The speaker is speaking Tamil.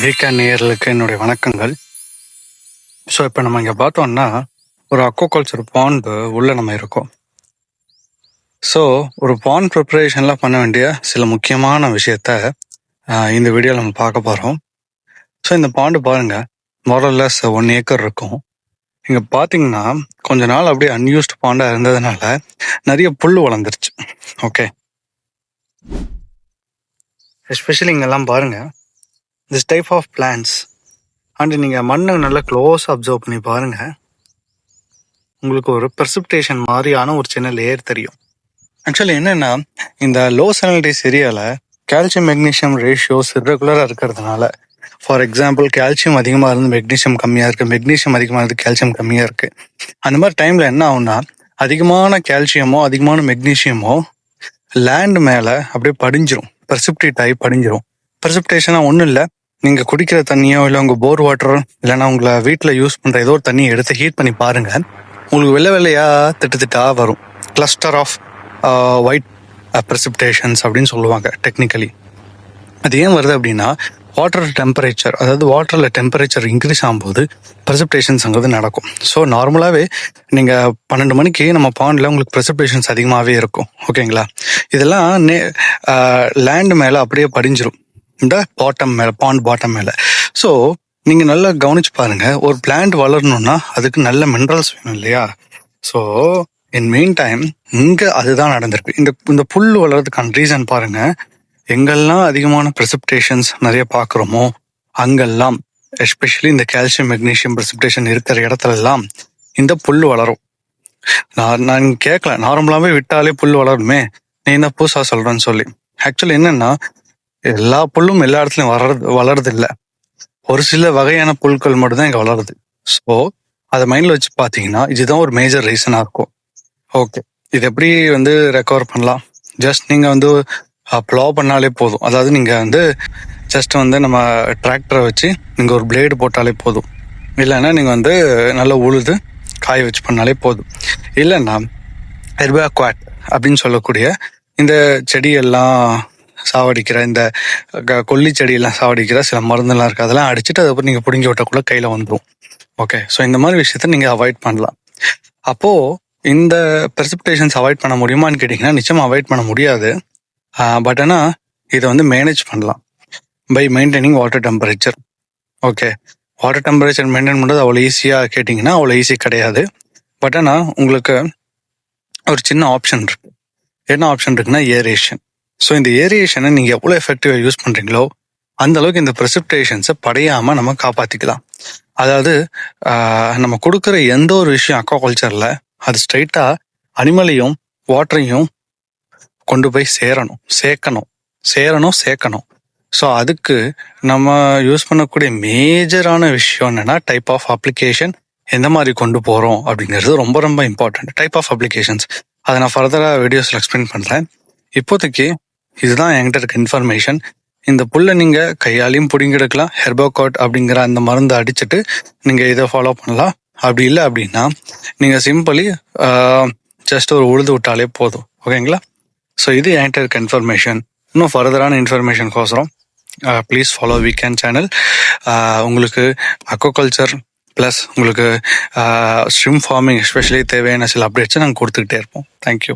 வீக்கா நேயர்களுக்கு என்னுடைய வணக்கங்கள். ஸோ இப்போ நம்ம இங்கே பார்த்தோம்னா ஒரு அக்வாகல்ச்சர் பாண்டு உள்ளே நம்ம இருக்கோம். ஸோ ஒரு பாண்ட் ப்ரிப்பரேஷன்லாம் பண்ண வேண்டிய சில முக்கியமான விஷயத்த இந்த வீடியோவில் நம்ம பார்க்க போகிறோம் ஸோ இந்த பாண்டு பாருங்கள் மொரல்லஸ் ஒன் ஏக்கர் இருக்கும். இங்கே பார்த்தீங்கன்னா கொஞ்ச நாள் அப்படியே அன்யூஸ்ட் பாண்டாக இருந்ததுனால நிறைய புல் வளர்ந்துருச்சு. ஓகே எஸ்பெஷலி இங்கெல்லாம் பாருங்கள் this type of plans and நீங்கள் மண்ணை நல்லா க்ளோஸ் அப்சர்வ் பண்ணி பாருங்கள் உங்களுக்கு ஒரு precipitation மாதிரியான ஒரு சின்ன லேயர் தெரியும். ஆக்சுவலி என்னென்னா இந்த லோ சனலிட்டிஸ் ஏரியாவில் கால்சியம் மெக்னீஷியம் ரேஷியோஸ் இரெகுலராக இருக்கிறதுனால ஃபார் எக்ஸாம்பிள் கால்சியம் அதிகமாக இருந்து மெக்னீஷியம் கம்மியாக இருக்குது மெக்னீஷியம் அதிகமாக இருந்து கால்சியம் கம்மியாக இருக்குது அந்த மாதிரி டைமில் என்ன ஆகும்னா அதிகமான கால்சியமோ அதிகமான மெக்னீஷியமோ லேண்ட் மேலே அப்படியே படிஞ்சிரும். Precipitate ஆகி படிஞ்சிரும். ப்ரெசிப்டேஷனாக ஒன்றும் இல்லை நீங்கள் குடிக்கிற தண்ணியோ இல்லை உங்கள் போர் வாட்டரோ இல்லைன்னா உங்களை வீட்டில் யூஸ் பண்ணுற ஏதோ ஒரு தண்ணியை எடுத்து ஹீட் பண்ணி பாருங்க. உங்களுக்கு வெள்ளை வெள்ளையாக திட்டு திட்டா வரும். கிளஸ்டர் ஆஃப் ஒயிட் ப்ரெசிப்டேஷன்ஸ் அப்படின்னு சொல்லுவாங்க டெக்னிக்கலி அது ஏன் வருது அப்படின்னா வாட்டர் டெம்பரேச்சர் அதாவது வாட்டரில் டெம்பரேச்சர் இன்க்ரீஸ் ஆகும்போது ப்ரெசிப்டேஷன்ஸுங்கிறது நடக்கும். ஸோ நார்மலாகவே நீங்கள் பன்னெண்டு மணிக்கு நம்ம பாண்டில் உங்களுக்கு ப்ரெசிப்டேஷன்ஸ் அதிகமாகவே இருக்கும். ஓகேங்களா இதெல்லாம் நே லேண்டு மேலே அப்படியே படிஞ்சிரும். இந்த பாட்டம் மேலே பாண்ட் பாட்டம் மேலே. ஸோ நீங்கள் நல்லா கவனிச்சு பாருங்க. ஒரு பிளான்ட் வளரணும்னா அதுக்கு நல்ல மினரல்ஸ் வேணும் இல்லையா? ஸோ இன் மெயின் டைம் இங்கே அதுதான் நடந்திருக்கு. இந்த இந்த புல் வளர்றதுக்கான ரீசன் பாருங்க. எங்கெல்லாம் அதிகமான ப்ரெசிப்டேஷன்ஸ் நிறைய பார்க்குறோமோ அங்கெல்லாம் எஸ்பெஷலி இந்த கால்சியம் மெக்னீஷியம் ப்ரெசிப்டேஷன் இருக்கிற இடத்துல எல்லாம் இந்த புல் வளரும். நான் நான் கேட்கல நார்மலாகவே விட்டாலே புல் வளருமே. நீ என்ன புதுசாக சொல்கிறேன்னு சொல்லி. ஆக்சுவலி என்னன்னா எல்லா புல்லும் எல்லா இடத்துலையும் வளருது வளருது இல்லை ஒரு சில வகையான புல்கள் மட்டும்தான் இங்கே வளருது. ஸோ அதை மைண்டில் வச்சு பார்த்தீங்கன்னா இதுதான் ஒரு மேஜர் ரீசனாக இருக்கும். ஓகே இது எப்படி வந்து ரெக்கவர் பண்ணலாம்? ஜஸ்ட் நீங்கள் வந்து ப்ளோ பண்ணாலே போதும். அதாவது நீங்கள் வந்து ஜஸ்ட் வந்து நம்ம டிராக்டரை வச்சு நீங்கள் ஒரு பிளேடு போட்டாலே போதும். இல்லைன்னா நீங்கள் வந்து நல்லா உழுது காய வச்சு பண்ணாலே போதும். இல்லைன்னா எர்பா குவாட் அப்படின்னு சொல்லக்கூடிய இந்த செடியெல்லாம் சாவடிக்கிற இந்த க- கொல்லி செடியெல்லாம் சாவடிக்கிற சில மருந்தெல்லாம் இருக்குது அதெல்லாம் அடிச்சுட்டு அதுக்கப்புறம் நீங்கள் பிடுங்கி விட்டக்குள்ள கையில் வந்துடும் ஓகே ஸோ இந்த மாதிரி விஷயத்த நீங்கள் அவாய்ட் பண்ணலாம். அப்போது இந்த ப்ரெசிபிடேஷன்ஸ் அவாய்ட் பண்ண முடியுமான்னு கேட்டிங்கன்னா நிச்சயமாக அவாய்ட் பண்ண முடியாது. பட் ஆனால் இதை வந்து மேனேஜ் பண்ணலாம். By maintaining water temperature okay water temperature maintain பண்ணுறது அவ்வளோ ஈஸியாக கேட்டிங்கன்னா அவ்வளோ ஈஸி கிடையாது. பட் ஆனால் உங்களுக்கு ஒரு சின்ன ஆப்ஷன் இருக்குது என்ன ஆப்ஷன் இருக்குன்னா ஏரியேஷன் ஸோ இந்த ஏரியேஷனை நீங்கள் எவ்வளோ எஃபெக்டிவாக யூஸ் பண்ணுறீங்களோ அந்த அளவுக்கு இந்த ப்ரெசிப்டேஷன்ஸை படையாமல் நம்ம காப்பாற்றிக்கலாம் அதாவது நம்ம கொடுக்குற எந்த ஒரு விஷயம் அக்வாகல்ச்சரில் அது ஸ்ட்ரைட்டாக அனிமலையும் வாட்டரையும் கொண்டு போய் சேரணும் சேர்க்கணும் சேரணும் சேர்க்கணும். ஸோ அதுக்கு நம்ம யூஸ் பண்ணக்கூடிய மேஜரான விஷயம் என்னென்னா டைப் ஆஃப் அப்ளிகேஷன் எந்த மாதிரி கொண்டு போகிறோம் அப்படிங்கிறது ரொம்ப ரொம்ப இம்பார்ட்டன்ட் டைப் ஆஃப் அப்ளிகேஷன்ஸ் அதை நான் ஃபர்தராக வீடியோஸில் எக்ஸ்பிளைன் பண்ணுறேன் இப்போதைக்கு இதுதான் என்கிட்ட இருக்க இன்ஃபர்மேஷன் இந்த புல்லை நீங்கள் கையாலையும் பிடுங்கி எடுக்கலாம் ஹெர்போகாட் அப்படிங்கிற அந்த மருந்தை அடிச்சுட்டு நீங்கள் இதை ஃபாலோ பண்ணலாம். அப்படி இல்லை அப்படின்னா நீங்கள் சிம்பிளி ஜஸ்ட் ஒரு உழுது விட்டாலே போதும். ஓகேங்களா ஸோ இது என்கிட்ட இருக்க இன்ஃபர்மேஷன் இன்னும் ஃபர்தரான இன்ஃபர்மேஷனுக்கோசரம் ப்ளீஸ் ஃபாலோ வீக்கெண்ட் சேனல் உங்களுக்கு அக்வாகல்ச்சர் ப்ளஸ் உங்களுக்கு ஸ்ட்ரிம் ஃபார்மிங் எஸ்பெஷலி தேவையான சில அப்டேட்ஸை நாங்கள் கொடுத்துக்கிட்டே இருப்போம். தேங்க்யூ